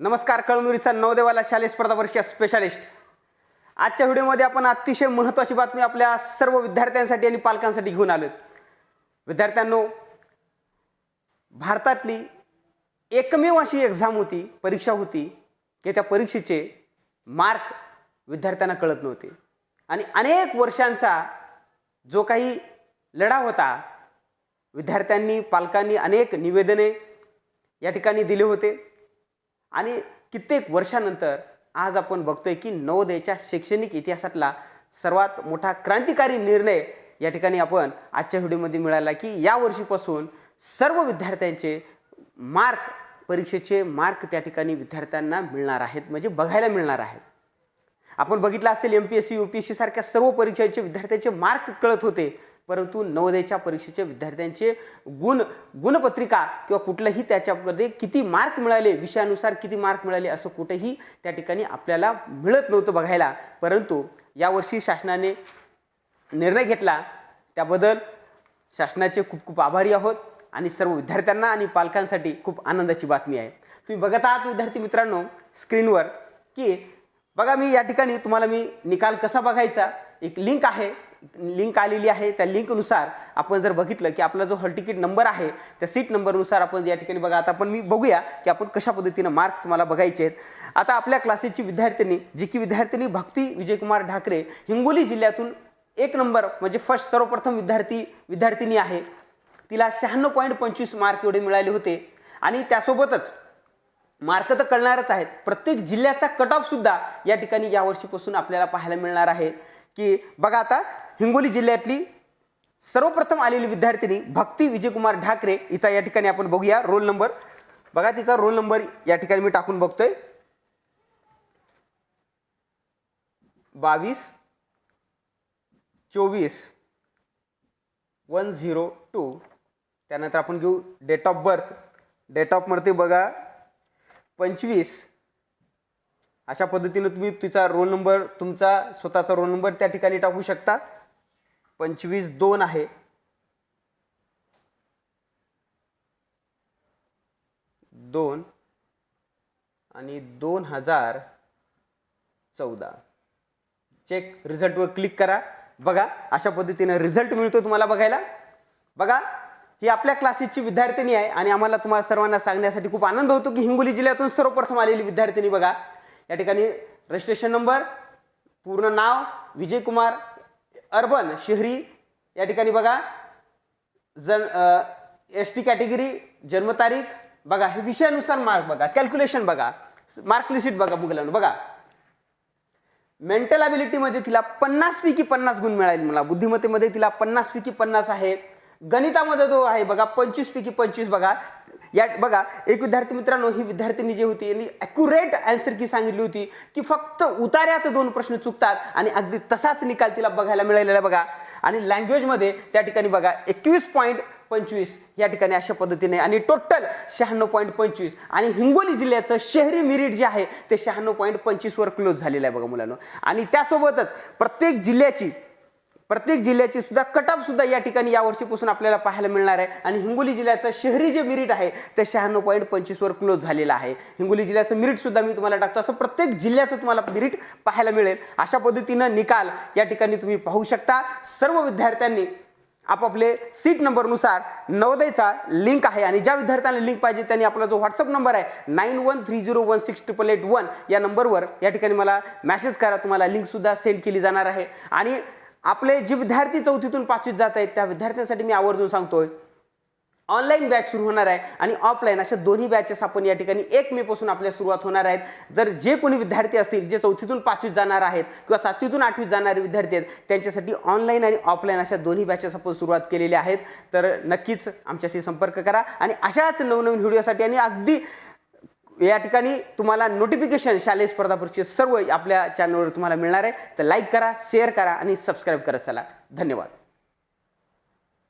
नमस्कार कळमुरीचा नवदेवाला शालेय स्पर्धा परीक्षा स्पेशालिस्ट आजच्या व्हिडिओमध्ये आपण अतिशय महत्त्वाची बातमी आपल्या सर्व विद्यार्थ्यांसाठी आणि पालकांसाठी घेऊन आलो विद्यार्थ्यांनो भारतातली एकमेव अशी एक्झाम होती परीक्षा होती की त्या परीक्षेचे मार्क विद्यार्थ्यांना कळत नव्हते. आणि अनेक वर्षांचा जो काही लढा होता विद्यार्थ्यांनी पालकांनी अनेक निवेदने या ठिकाणी दिले होते. आणि कित्येक वर्षानंतर आज आपण बघतोय की नवोदयच्या शैक्षणिक इतिहासातला सर्वात मोठा क्रांतिकारी निर्णय या ठिकाणी आपण आजच्या व्हिडिओमध्ये मिळाला की या वर्षीपासून सर्व विद्यार्थ्यांचे मार्क परीक्षेचे मार्क त्या ठिकाणी विद्यार्थ्यांना मिळणार आहेत म्हणजे बघायला मिळणार आहेत. आपण बघितलं असेल M P S C U P S C सारख्या सर्व परीक्षांचे विद्यार्थ्यांचे मार्क कळत होते. परंतु नवोदयच्या परीक्षेचे विद्यार्थ्यांचे गुण गुणपत्रिका किंवा कुठलंही त्याच्यामध्ये किती मार्क मिळाले विषयानुसार किती मार्क मिळाले असं कुठेही त्या ठिकाणी आपल्याला मिळत नव्हतं बघायला. परंतु यावर्षी शासनाने निर्णय घेतला. त्याबद्दल शासनाचे खूप खूप आभारी आहोत आणि सर्व विद्यार्थ्यांना आणि पालकांसाठी खूप आनंदाची बातमी आहे. तुम्ही बघत आहात विद्यार्थी मित्रांनो स्क्रीनवर की बघा मी या ठिकाणी तुम्हाला मी निकाल कसा बघायचा? एक लिंक आहे. लिंक आलेली आहे. त्या लिंकनुसार आपण जर बघितलं की आपला जो हॉल तिकीट नंबर आहे त्या सीट नंबरनुसार आपण या ठिकाणी बघा. आता आपण मी बघूया की आपण कशा पद्धतीनं मार्क तुम्हाला बघायचे आहेत. आता आपल्या क्लासेसची विद्यार्थिनी जी की विद्यार्थिनी भक्ती विजयकुमार ढाकरे हिंगोली जिल्ह्यातून एक नंबर म्हणजे फर्स्ट सर्वप्रथम विद्यार्थी विद्यार्थिनी आहे. तिला शहाण्णव पॉईंट पंचवीस मार्क एवढे मिळाले होते. आणि त्यासोबतच मार्क तर कळणारच आहेत. प्रत्येक जिल्ह्याचा कट ऑफ सुद्धा या ठिकाणी यावर्षीपासून आपल्याला पाहायला मिळणार आहे. की बघा आता हिंगोली जिल्ह्यातली सर्वप्रथम आलेली विद्यार्थिनी भक्ती विजयकुमार ढाकरे हिचा या ठिकाणी आपण बघूया. रोल नंबर बघा तिचा रोल नंबर या ठिकाणी मी टाकून बघतोय. बावीस चोवीस वन झिरो टू. त्यानंतर आपण घेऊ डेट ऑफ बर्थ डेट ऑफमध्ये बघा पंचवीस अशा पद्धतीनं तुम्ही तिचा रोल नंबर तुमचा स्वतःचा रोल नंबर त्या ठिकाणी टाकू शकता. पंचवीस दोन आहे. दोन आणि दोन हजार चौदा. चेक रिझल्टवर क्लिक करा. बघा अशा पद्धतीनं रिझल्ट मिळतो तुम्हाला बघायला. बघा ही आपल्या क्लासेसची विद्यार्थिनी आहे आणि आम्हाला तुम्हाला सर्वांना सांगण्यासाठी खूप आनंद होतो की हिंगोली जिल्ह्यातून सर्वप्रथम आलेली विद्यार्थिनी बघा. या ठिकाणी रजिस्ट्रेशन नंबर पूर्ण नाव विजय कुमार अर्बन शहरी या ठिकाणी बघा. जन एस टी कॅटेगरी जन्मतारीख बघा. हे विषयानुसार मार्क बघा. कॅल्क्युलेशन बघा. मार्क लिस्ट बघा मुलांना बघा. मेंटल ॲबिलिटीमध्ये तिला पन्नास पैकी पन्नास गुण मिळाले मला. बुद्धिमत्तेमध्ये तिला पन्नास पैकी पन्नास आहेत गणितामध्ये जो आहे बघा. पंचवीस पैकी पंचवीस बघा. या बघा एक विद्यार्थी मित्रांनो ही विद्यार्थिनी जी होती यांनी ॲक्युरेट अँसर की सांगितली होती की फक्त उतार्यात दोन प्रश्न चुकतात आणि अगदी तसाच निकाल तिला बघायला मिळालेला बघा. आणि लँग्वेजमध्ये त्या ठिकाणी बघा एकवीस पॉईंट पंचवीस या ठिकाणी अशा पद्धतीने आणि टोटल शहाण्णव पॉईंट पंचवीस. आणि हिंगोली जिल्ह्याचं शहरी मिरिट जे आहे ते शहाण्णव पॉईंट पंचवीसवर क्लोज झालेलं आहे बघा मुलांना. आणि त्यासोबतच प्रत्येक जिल्ह्याची प्रत्येक जिल्ह्याची सुद्धा कटअप सुद्धा या ठिकाणी या वर्षीपासून आपल्याला पाहायला मिळणार आहे. आणि हिंगोली जिल्ह्याचं शहरी जे मिरिट आहे ते शहाण्णव पॉईंट पंचवीसवर क्लोज झालेलं आहे. हिंगोली जिल्ह्याचं मिरिट सुद्धा मी तुम्हाला टाकतो. असं प्रत्येक जिल्ह्याचं तुम्हाला मिरिट पाहायला मिळेल. अशा पद्धतीनं निकाल या ठिकाणी तुम्ही पाहू शकता. सर्व विद्यार्थ्यांनी आपापले सीट नंबरनुसार नवोदयचा लिंक आहे. आणि ज्या विद्यार्थ्यांना लिंक पाहिजे त्यांनी आपला जो व्हॉट्सअप नंबर आहे nine one three zero one six triple eight one या नंबरवर या ठिकाणी मला मॅसेज करा. तुम्हाला लिंकसुद्धा सेंड केली जाणार आहे. आणि आपले जे विद्यार्थी चौथीतून पाचवीत जात आहेत त्या विद्यार्थ्यांसाठी मी आवर्जून सांगतोय ऑनलाईन बॅच सुरू होणार आहे आणि ऑफलाईन अशा दोन्ही बॅचेस आपण या ठिकाणी एक मे पासून आपल्या सुरुवात होणार आहेत. जर जे कोणी विद्यार्थी असतील जे चौथीतून पाचवीत जाणार आहेत किंवा सातवीतून आठवीत जाणारे विद्यार्थी आहेत त्यांच्यासाठी ऑनलाईन आणि ऑफलाईन अशा दोन्ही बॅचेस आपण सुरुवात केलेल्या आहेत. तर नक्कीच आमच्याशी संपर्क करा आणि अशाच नवनवीन व्हिडिओसाठी आणि अगदी या ठिकाणी तुम्हाला नोटिफिकेशन शालेय स्पर्धा सर्व आपल्या चॅनलवर तुम्हाला मिळणार आहे. तर लाईक करा शेअर करा आणि सबस्क्राईब करत चला. धन्यवाद.